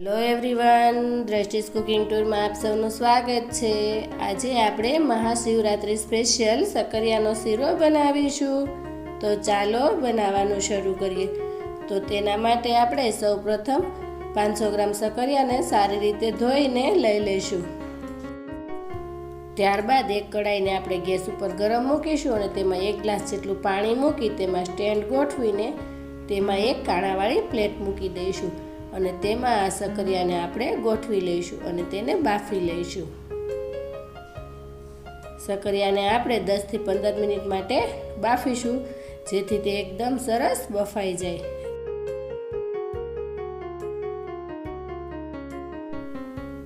Hello everyone, Drashti's cooking ટૂરમાં આપ સૌનું સ્વાગત છે. આજે આપણે મહાશિવરાત્રિ સ્પેશિયલ સકરિયાનો શીરો બનાવીશું. તો ચાલો બનાવવાનું શરૂ કરીએ. તો તેના માટે આપણે સૌપ્રથમ પાંચસો ગ્રામ સકરિયાને સારી રીતે ધોઈને લઈ લઈશું. ત્યારબાદ એક કડાઈને આપણે ગેસ ઉપર ગરમ મૂકીશું અને તેમાં એક ગ્લાસ જેટલું પાણી મૂકી તેમાં સ્ટેન્ડ ગોઠવીને તેમાં એક કાણાવાળી પ્લેટ મૂકી દઈશું. અને તેમાં આ સકરિયાને આપણે ગોઠવી લઈશું અને તેને બાફી લઈશું. સકરિયાને આપણે દસથી પંદર મિનિટ માટે બાફીશું, જેથી તે એકદમ સરસ બફાઈ જાય.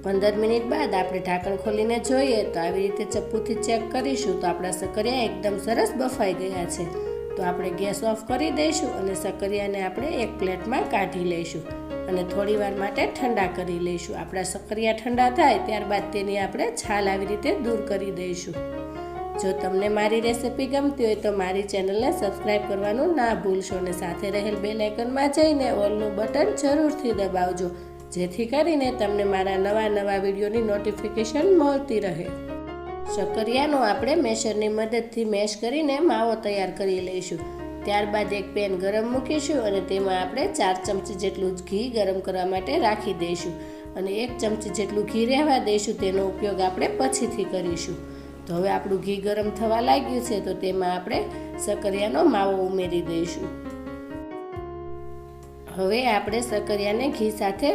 પંદર મિનિટ બાદ આપણે ઢાંકણ ખોલીને જોઈએ, તો આવી રીતે ચપ્પુથી ચેક કરીશું, તો આપણા સકરિયા એકદમ સરસ બફાઈ ગયા છે. તો આપણે ગેસ ઓફ કરી દઈશું અને સકરિયાને આપણે એક પ્લેટમાં કાઢી લઈશું. અને થોડી વાર માટે ઠંડા કરી લઈશું. આપણા સકરિયા ઠંડા થાય ત્યારબાદ તેની આપણે છાલ આવી રીતે દૂર કરી દઈશું. જો તમને મારી રેસિપી ગમતી હોય તો મારી ચેનલને સબસ્ક્રાઈબ કરવાનું ના ભૂલશો અને સાથે રહેલ બે આઇકનમાં જઈને ઓલનું બટન જરૂરથી દબાવજો, જેથી કરીને તમને મારા નવા નવા વિડીયોની નોટિફિકેશન મળતી રહે. શક્કરિયાનો આપણે મેશરની મદદથી મેશ કરીને માવો તૈયાર કરી લઈશું. ત્યારબાદ એક પેન ગરમ મૂકીશું અને તેમાં આપણે ચાર ચમચી જેટલું ઘી ગરમ કરવા માટે રાખી દઈશું. અને એક ચમચી જેટલું ઘી રહેવા દઈશું, તેનો ઉપયોગ આપણે પછીથી કરીશું. તો હવે આપણું ઘી ગરમ થવા લાગ્યું છે, તો તેમાં આપણે સકરિયાનો માવો ઉમેરી દઈશું. હવે આપણે સકરિયાને ઘી સાથે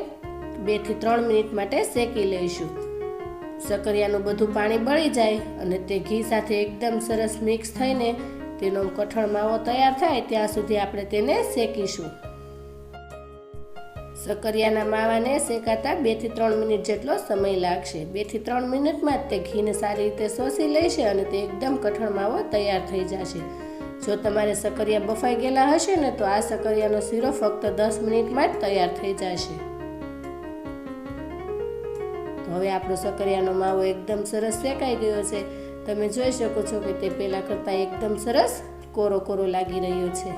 બેથી ત્રણ મિનિટ માટે શેકી લઈશું. સકરિયાનું બધું પાણી બળી જાય અને તે ઘી સાથે એકદમ સરસ મિક્સ થઈને તેનો કઠણ માવો તૈયાર થાય ત્યાં સુધી આપણે તેને શેકીશું. સકરિયાના માવાને શેકાતા બેથી ત્રણ મિનિટ જેટલો સમય લાગશે. બેથી ત્રણ મિનિટમાં જ તે ઘીને સારી રીતે શોષી લેશે અને તે એકદમ કઠણ માવો તૈયાર થઈ જશે. જો તમારે સકરિયા બફાઈ ગયેલા હશે ને તો આ સકરિયાનો શીરો ફક્ત દસ મિનિટમાં જ તૈયાર થઈ જશે. હવે આપણો સકરિયાનો માવો એકદમ સરસ શેકાઈ ગયો છે. તમે જોઈ શકો છો કે તે પહેલાં કરતાં એકદમ સરસ કોરો કોરો લાગી રહ્યો છે.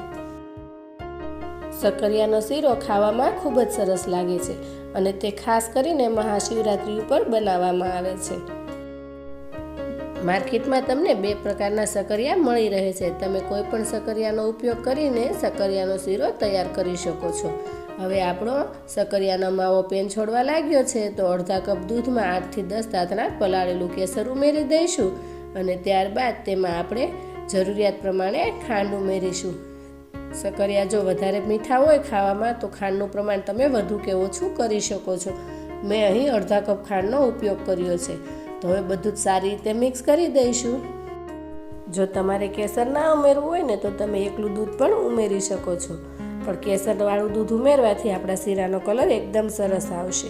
સકરિયાનો શીરો ખાવામાં ખૂબ જ સરસ લાગે છે અને તે ખાસ કરીને મહાશિવરાત્રિ ઉપર બનાવવામાં આવે છે. માર્કેટમાં તમને બે પ્રકારના સકરિયા મળી રહે છે. તમે કોઈ પણ સકરિયાનો ઉપયોગ કરીને સકરિયાનો શીરો તૈયાર કરી શકો છો. હવે આપણો સકરિયાનો માવો પેન છોડવા લાગ્યો છે, તો અડધા કપ દૂધમાં આઠથી દસ દાંતના પલાળેલું કેસર ઉમેરી દઈશું અને ત્યારબાદ તેમાં આપણે જરૂરિયાત પ્રમાણે ખાંડ ઉમેરીશું. સકરિયા જો વધારે મીઠા હોય ખાવામાં, તો ખાંડનું પ્રમાણ તમે વધુ કે ઓછું કરી શકો છો. મેં અહીં અડધા કપ ખાંડનો ઉપયોગ કર્યો છે. તો હવે બધું જ સારી રીતે મિક્સ કરી દઈશું. જો તમારે કેસર ના ઉમેરવું હોય ને તો તમે એકલું દૂધ પણ ઉમેરી શકો છો. પણ કેસરવાળું દૂધ ઉમેરવાથી આપણા શીરાનો કલર એકદમ સરસ આવશે.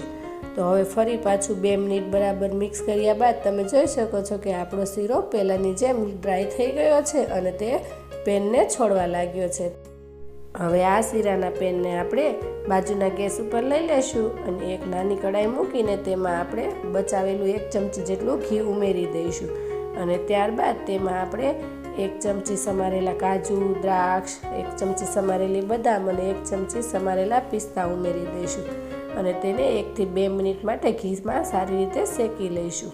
તો હવે ફરી પાછું બે મિનિટ બરાબર મિક્સ કર્યા બાદ તમે જોઈ શકો છો કે આપણો શીરો પહેલાંની જેમ ડ્રાય થઈ ગયો છે અને તે પેનને છોડવા લાગ્યો છે. હવે આ શીરાના પેનને આપણે બાજુના ગેસ ઉપર લઈ લેશું અને એક નાની કડાઈ મૂકીને તેમાં આપણે બચાવેલું એક ચમચી જેટલું ઘી ઉમેરી દઈશું. અને ત્યારબાદ તેમાં આપણે એક ચમચી સમારેલા કાજુ, દ્રાક્ષ, એક ચમચી સમારેલી બદામ અને એક ચમચી સમારેલા પિસ્તા ઉમેરી દઈશું. અને તેને એકથી બે મિનિટ માટે ઘીમાં સારી રીતે શેકી લઈશું.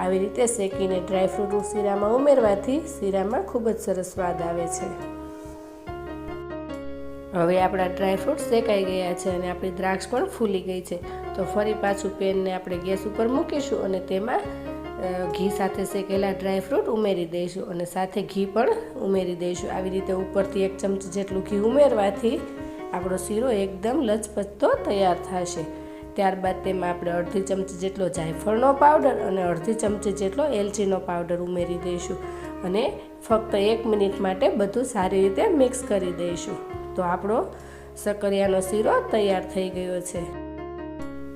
આવી રીતે શેકીને ડ્રાયફ્રૂટ શીરામાં ઉમેરવાથી શીરામાં ખૂબ જ સરસ સ્વાદ આવે છે. હવે આપણા ડ્રાયફ્રૂટ શેકાઈ ગયા છે અને આપણી દ્રાક્ષ પણ ફૂલી ગઈ છે. તો ફરી પાછું પેનને આપણે ગેસ ઉપર મૂકીશું અને તેમાં ઘી સાથે શેકેલા ડ્રાયફ્રૂટ ઉમેરી દઈશું અને સાથે ઘી પણ ઉમેરી દઈશું. આવી રીતે ઉપરથી એક ચમચી જેટલું ઘી ઉમેરવાથી આપણો શીરો એકદમ લચપચતો તૈયાર થશે. ત્યારબાદ તેમાં આપણે અડધી ચમચી જેટલો જાયફળનો પાવડર અને અડધી ચમચી જેટલો એલચીનો પાવડર ઉમેરી દઈશું. અને ફક્ત એક મિનિટ માટે બધું સારી રીતે મિક્સ કરી દઈશું. તો આપણો સકરિયાનો શીરો તૈયાર થઈ ગયો છે.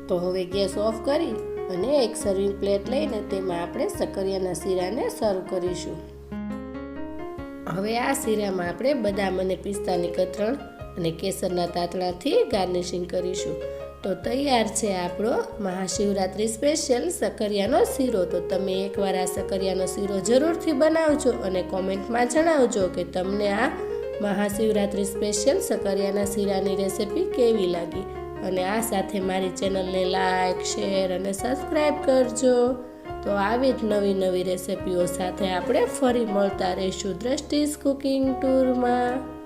તો હવે ગેસ ઓફ કરી અને એક સર્વિંગ પ્લેટ લઈને તેમાં આપણે સકરિયાના શીરાને સર્વ કરીશું. હવે આ શીરામાં આપણે બદામ અને પિસ્તાની કતરણ અને કેસરના તાતણાથી ગાર્નિશિંગ કરીશું. તો તૈયાર છે આપણો મહાશિવરાત્રિ સ્પેશિયલ સકરિયાનો શીરો. તો તમે એકવાર આ સકરિયાનો શીરો જરૂરથી બનાવજો અને કોમેન્ટમાં જણાવજો કે તમને આ મહાશિવરાત્રિ સ્પેશિયલ સકરિયાના શીરાની રેસિપી કેવી લાગી? અને આ સાથે મારી ચેનલને લાઈક શેર અને સબસ્ક્રાઈબ કરજો. તો આવી જ નવી નવી રેસિપીઓ સાથે આપણે ફરી મળતા રહીશું દ્રષ્ટિસ કુકિંગ ટૂરમાં